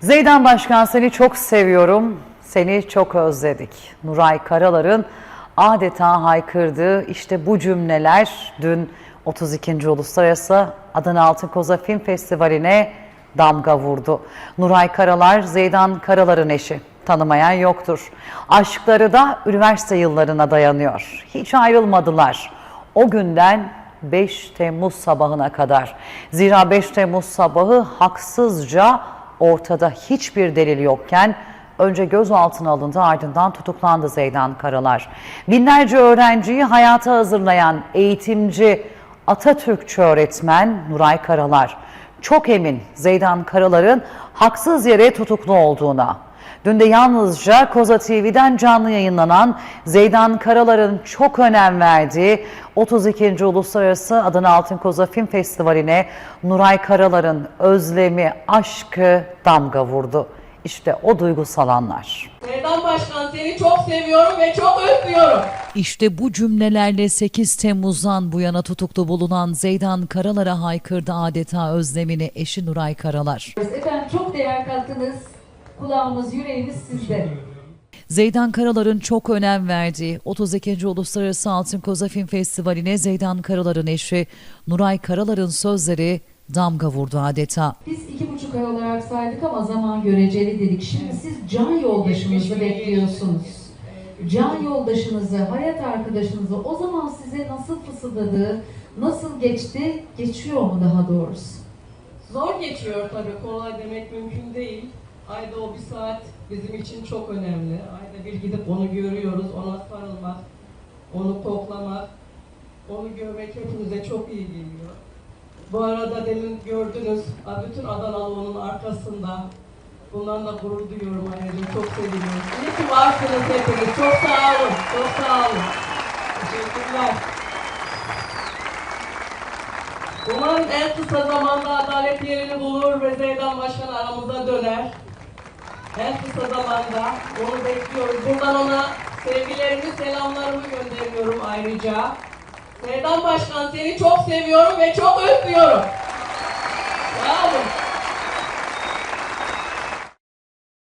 Zeydan Başkan seni çok seviyorum, seni çok özledik. Nuray Karalar'ın adeta haykırdığı işte bu cümleler dün 32. Uluslararası Adana Altın Koza Film Festivali'ne damga vurdu. Nuray Karalar, Zeydan Karalar'ın eşi. Tanımayan yoktur. Aşkları da üniversite yıllarına dayanıyor. Hiç ayrılmadılar. O günden 5 Temmuz sabahına kadar. Zira 5 Temmuz sabahı haksızca ortada hiçbir delil yokken önce gözaltına alındı ardından tutuklandı Zeydan Karalar. Binlerce öğrenciyi hayata hazırlayan eğitimci Atatürkçü öğretmen Nuray Karalar çok emin Zeydan Karalar'ın haksız yere tutuklu olduğuna. Dün de yalnızca Koza TV'den canlı yayınlanan Zeydan Karalar'ın çok önem verdiği 32. Uluslararası Adana Altın Koza Film Festivali'ne Nuray Karalar'ın özlemi, aşkı damga vurdu. İşte o duygusal anlar. Seydan Başkan seni çok seviyorum ve çok öpüyorum. İşte bu cümlelerle 8 Temmuz'dan bu yana tutuklu bulunan Zeydan Karalar'a haykırdı adeta özlemini eşi Nuray Karalar. Efendim çok değer kattınız. Kulağımız, yüreğimiz sizde. Zeydan Karalar'ın çok önem verdiği 32. Uluslararası Altın Koza Film Festivali'ne Zeydan Karalar'ın eşi Nuray Karalar'ın sözleri damga vurdu adeta. Biz iki buçuk ay olarak saydık ama zaman göreceli dedik. Şimdi siz can yoldaşınızı bekliyorsunuz. Can yoldaşınızı, hayat arkadaşınızı o zaman size nasıl fısıldadı, nasıl geçti, geçiyor mu daha doğrusu? Zor geçiyor tabii, kolay demek mümkün değil. Ayda o bir saat bizim için çok önemli. Ayda bir gidip onu görüyoruz, ona sarılmak, onu koklamak, onu görmek hepimize çok iyi geliyor. Bu arada demin gördünüz, bütün Adanalı onun arkasında. Bundan da gurur duyuyorum anneciğim, çok seviniyorum. İyi ki varsınız hepiniz, çok sağ olun, çok sağ olun. Teşekkürler. Umarım en kısa zamanda adalet yerini bulur ve Zeydan Başkan aramıza döner. En kısa zamanda onu bekliyoruz. Buradan ona sevgilerimi, selamlarımı gönderiyorum ayrıca. Zeydan Başkan seni çok seviyorum ve çok olun.